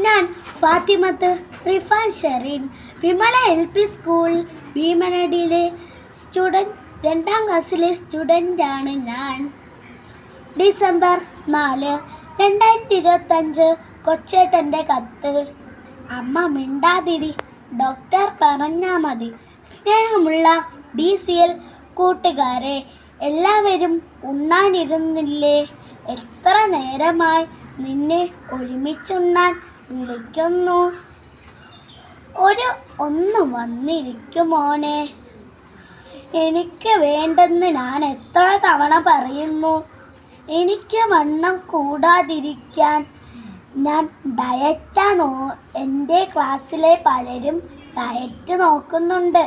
ഞാൻ Fathimath Rifan Shereen Vimala L P school ഭീമനടിയിലെ student രണ്ടാം ക്ലാസ്സിലെ സ്റ്റുഡന്റാണ് ഞാൻ. ഡിസംബർ നാല് രണ്ടായിരത്തി ഇരുപത്തഞ്ച് കൊച്ചേട്ടന്റെ കത്ത്. അമ്മ മിണ്ടാതിരി ഡോക്ടർ പറഞ്ഞാൽ മതി. സ്നേഹമുള്ള ഡി സി എൽ കൂട്ടുകാരെ എല്ലാവരും ഉണ്ണാനിരുന്നില്ലേ? എത്ര നേരമായി നിന്നെ ഒരുമിച്ചുണ്ണാൻ വിളിക്കുന്നു. ഒരു ഒന്ന് വന്നിരിക്കുമോനെ എനിക്ക് വേണ്ടെന്ന് ഞാൻ എത്ര തവണ പറയുന്നു. എനിക്ക് വണ്ണം കൂടാതിരിക്കാൻ ഞാൻ ഡയറ്റാ നോ എന്റെ ക്ലാസ്സിലെ പലരും ഡയറ്റ് നോക്കുന്നുണ്ട്.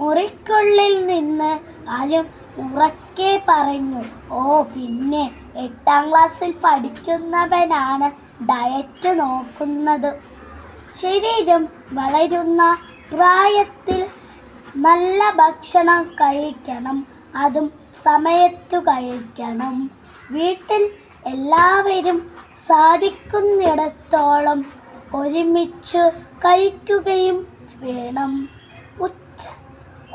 മുറിക്കുള്ളിൽ നിന്ന് ആരും ഉറക്കെ പറഞ്ഞു ഓ പിന്നെ എട്ടാം ക്ലാസ്സിൽ പഠിക്കുന്നവനാണ്. ഡയറ്റ് നോക്കുന്നത്. ശരീരം വളരുന്ന പ്രായത്തിൽ നല്ല ഭക്ഷണം കഴിക്കണം. അതും സമയത്ത് കഴിക്കണം. വീട്ടിൽ എല്ലാവരും സാധിക്കുന്നിടത്തോളം ഒരുമിച്ച് കഴിക്കുകയും വേണം. ഉച്ച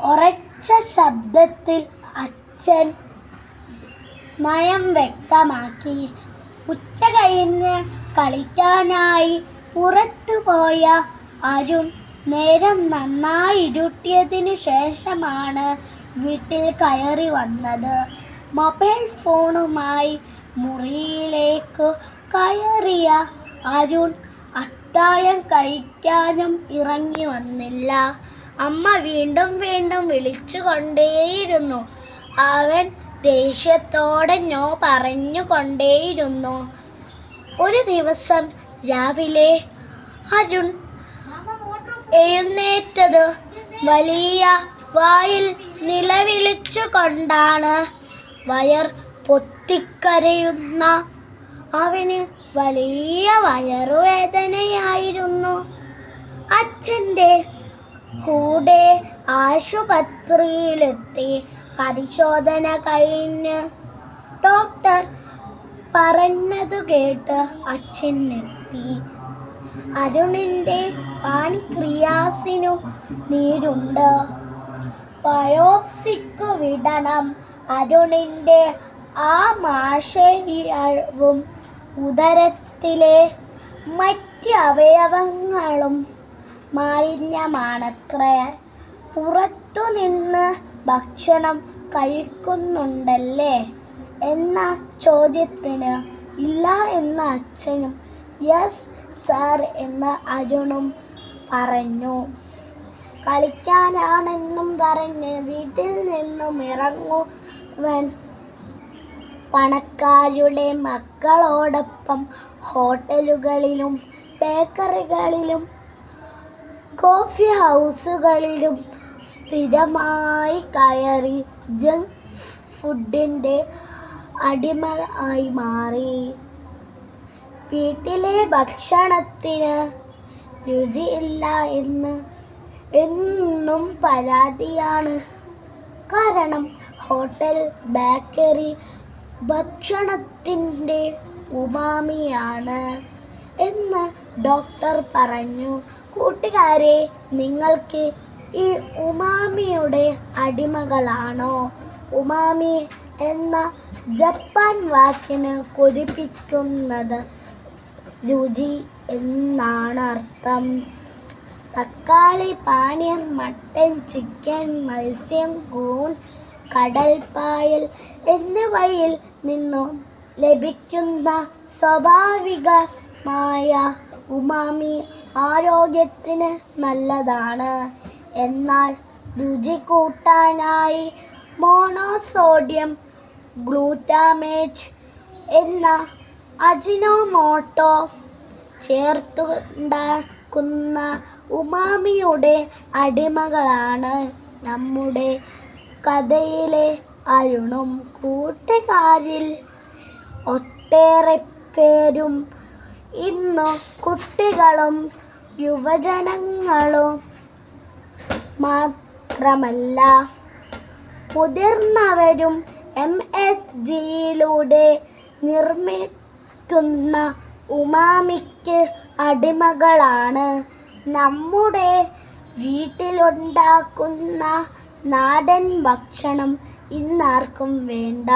ഉറച്ച ശബ്ദത്തിൽ അച്ഛൻ നയം വ്യക്തമാക്കി. ഉച്ച കഴിഞ്ഞ് കളിക്കാനായി പുറത്തുപോയ അരുൺ നേരം നന്നായി ഇരുട്ടിയതിനു ശേഷമാണ് വീട്ടിൽ കയറി വന്നത്. മൊബൈൽ ഫോണുമായി മുറിയിലേക്ക് കയറിയ അരുൺ അത്തായം കഴിക്കാനും ഇറങ്ങി വന്നില്ല. അമ്മ വീണ്ടും വീണ്ടും വിളിച്ചുകൊണ്ടേയിരുന്നു. അവൻ ദേഷ്യത്തോടെ ഞോ പറഞ്ഞുകൊണ്ടേയിരുന്നു. ഒരു ദിവസം രാവിലെ അരുൺ എഴുന്നേറ്റത് വലിയ വായിൽ നിലവിളിച്ചു കൊണ്ടാണ് വയർ പൊത്തിക്കരയുന്ന അവന് വലിയ വയറുവേദനയായിരുന്നു. അച്ഛന്റെ കൂടെ ആശുപത്രിയിലെത്തി പരിശോധന കഴിഞ്ഞ്. ഡോക്ടർ പറഞ്ഞത് കേട്ട് അച്ഛൻ നെട്ടി അരുണിന്റെ പാൻക്രിയാസിനു നീരുണ്ട്. ബയോപ്സിക്ക് വിടണം അരുണിന്റെ ആ മാഷവും ഉദരത്തിലെ മറ്റ് അവയവങ്ങളും മാലിന്യമാണത്രേ. പുറത്തുനിന്ന് ഭക്ഷണം കഴിക്കുന്നുണ്ടല്ലേ? എന്ന ചോദ്യത്തിന് ഇല്ല എന്ന അച്ഛനും യെസ് സാർ എന്ന അരുണും പറഞ്ഞു. കളിക്കാനാണെന്നും പറഞ്ഞ് വീട്ടിൽ നിന്നും ഇറങ്ങുവൻ പണക്കാരുടെ മക്കളോടൊപ്പം ഹോട്ടലുകളിലും ബേക്കറികളിലും കോഫി ഹൗസുകളിലും സ്ഥിരമായി കയറി ജങ്ക് ഫുഡിന്റെ അടിമ ആയി മാറി. വീട്ടിലെ ഭക്ഷണത്തിന് രുചിയില്ല എന്ന് എന്നും പരാതിയാണ്. കാരണം ഹോട്ടൽ ബേക്കറി ഭക്ഷണത്തിന്റെ ഉമാമിയാണ് എന്ന് ഡോക്ടർ പറഞ്ഞു. കൂട്ടുകാരെ നിങ്ങൾക്ക് ഈ ഉമാമിയുടെ അടിമകളാണോ? ഉമാമി എന്ന ജപ്പാൻ വാക്കിന് കൊതിപ്പിക്കുന്നത് രുചി എന്നാണ് അർത്ഥം. തക്കാളി പാനീയം മട്ടൻ ചിക്കൻ മത്സ്യം കൂൺ കടൽപ്പായൽ എന്നിവയിൽ നിന്നും ലഭിക്കുന്ന സ്വാഭാവികമായ ഉമാമി ആരോഗ്യത്തിന് നല്ലതാണ്. എന്നാൽ രുചി കൂട്ടാനായി മോണോസോഡിയം ഗ്ലൂറ്റാമേറ്റ് എന്ന അജിനോമോട്ടോ ചേർത്തുണ്ടാക്കുന്ന ഉമാമിയുടെ അടിമകളാണ് നമ്മുടെ കഥയിലെ അരുണും കൂട്ടുകാരിൽ ഒട്ടേറെ പേരും. ഇന്നു കുട്ടികളും യുവജനങ്ങളും മാത്രമല്ല മുതിർന്നവരും എം എസ് ജിയിലൂടെ നിർമ്മിക്കുന്ന ഉമാമിക്ക് അടിമകളാണ്. നമ്മുടെ വീട്ടിലുണ്ടാക്കുന്ന നാടൻ ഭക്ഷണം ഇന്നാർക്കും വേണ്ട.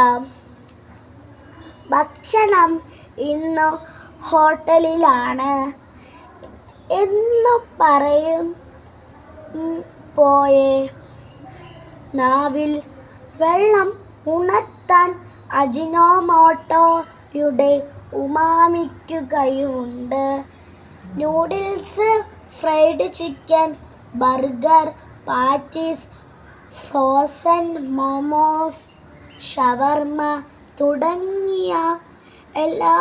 ഭക്ഷണം ഇന്ന് ഹോട്ടലിലാണ്. എന്ന് പറയും പോയേ. നാവിൽ വെള്ളം ഉണർത്താൻ അജിനോമോട്ടോയുടെ ഉമാമിക്കു കഴിവുണ്ട്. Noodles fried chicken burger patties frozen momos ഷവർമ തുടങ്ങിയ എല്ലാ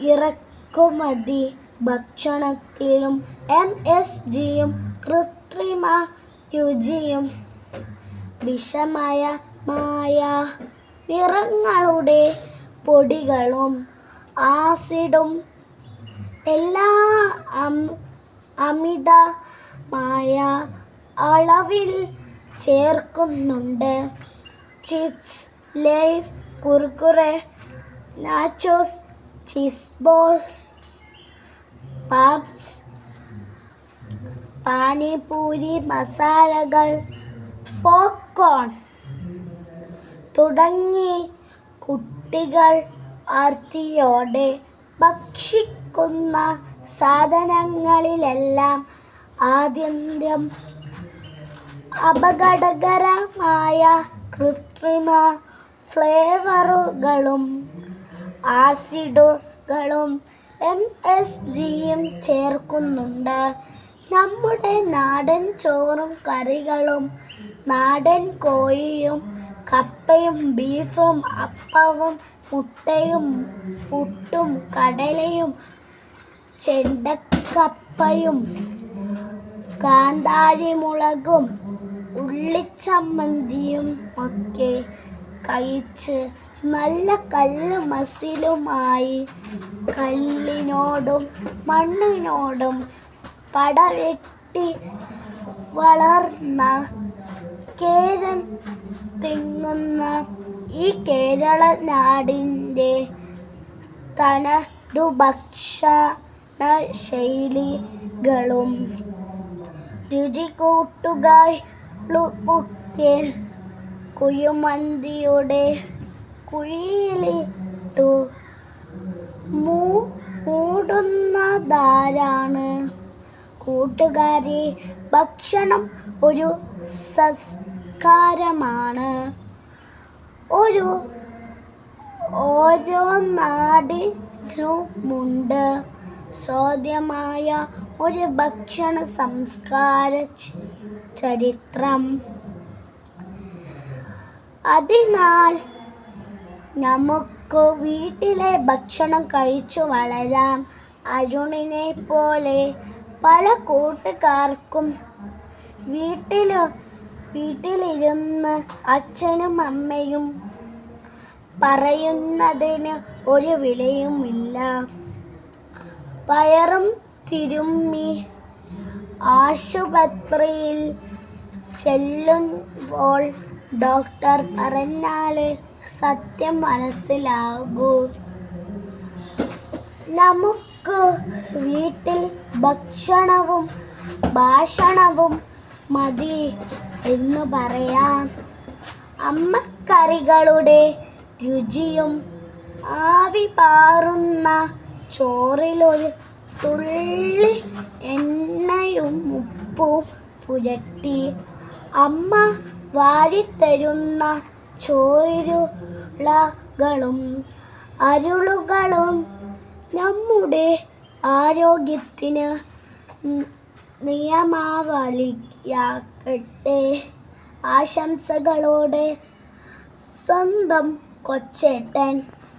ഇറക്കുമതി ഭക്ഷണത്തിലും എം എസ് ജിയും കൃത്രിമ രുചിയും വിഷമയമായ നിറങ്ങളുടെ പൊടികളും ആസിഡും എല്ലാ അമിതമായ അളവിൽ ചേർക്കുന്നുണ്ട്. Chips Lay's Kurkure nachos cheese boss puffs panipuri മസാലകൾ പോപ്കോൺ തുടങ്ങി. കുട്ടികൾ ആർത്തിയോടെ ഭക്ഷിക്കുന്ന സാധനങ്ങളിലെല്ലാം ആദ്യന്ത്യം അപകടകരമായ കൃത്രിമ ഫ്ലേവറുകളും ആസിഡുകളും എം എസ് ജിയും ചേർക്കുന്നുണ്ട്. നമ്മുടെ നാടൻ ചോറും കറികളും നാടൻ കോഴിയും കപ്പയും ബീഫും അപ്പവും മുട്ടയും പുട്ടും കടലയും ചെണ്ടക്കപ്പയും കാന്താരിമുളകും ഉള്ളിച്ചമ്മന്തിയും ഒക്കെ കഴിച്ച് നല്ല കല്ല് മസിലുമായി കല്ലിനോടും മണ്ണിനോടും പടവെട്ടി വളർന്ന കേരൻ തിങ്ങുന്ന ഈ കേരള നാടിന്റെ തനതു ഭക്ഷണ ശൈലികളും രുചി കൂട്ടുകാരുമൊക്കെ കുഴിമന്തിയുടെ കുഴിയിലിട്ടു. മൂ മൂടുന്നതാരാണ്? കൂട്ടുകാരി ഭക്ഷണം ഒരു സംസ്കാരമാണ്. ഒരു ഓരോ നാടിനുമുണ്ട്. സ്വാദ്യമായ ഒരു ഭക്ഷണ സംസ്കാര ചരിത്രം. അതിനാൽ നമുക്ക് വീട്ടിലെ ഭക്ഷണം കഴിച്ചു വളരാം. അരുണിനെ പോലെ പല കൂട്ടുകാർക്കും വീട്ടിൽ വീട്ടിലിരുന്ന് അച്ഛനും അമ്മയും പറയുന്നതിന് ഒരു വിലയുമില്ല. പയറും തിരുമ്മി ആശുപത്രിയിൽ ചെല്ലുമ്പോൾ ഡോക്ടർ പറഞ്ഞാലേ സത്യം മനസ്സിലാകൂ. നമുക്ക് വീട്ടിൽ ഭക്ഷണവും ഭാഷണവും മതി എന്ന് പറയാം അമ്മക്കറികളുടെ രുചിയും ആവി പാറുന്ന ചോറിലൊരു തുള്ളി എണ്ണയും ഉപ്പും പുരട്ടി അമ്മ വാരിത്തരുന്ന ചോറിരുളകളും അരുളുകളും നമ്മുടെ ആരോഗ്യത്തിന് നിയമാവലിയാക്കട്ടെ. ആശംസകളോടെ സ്വന്തം കൊച്ചേട്ടൻ.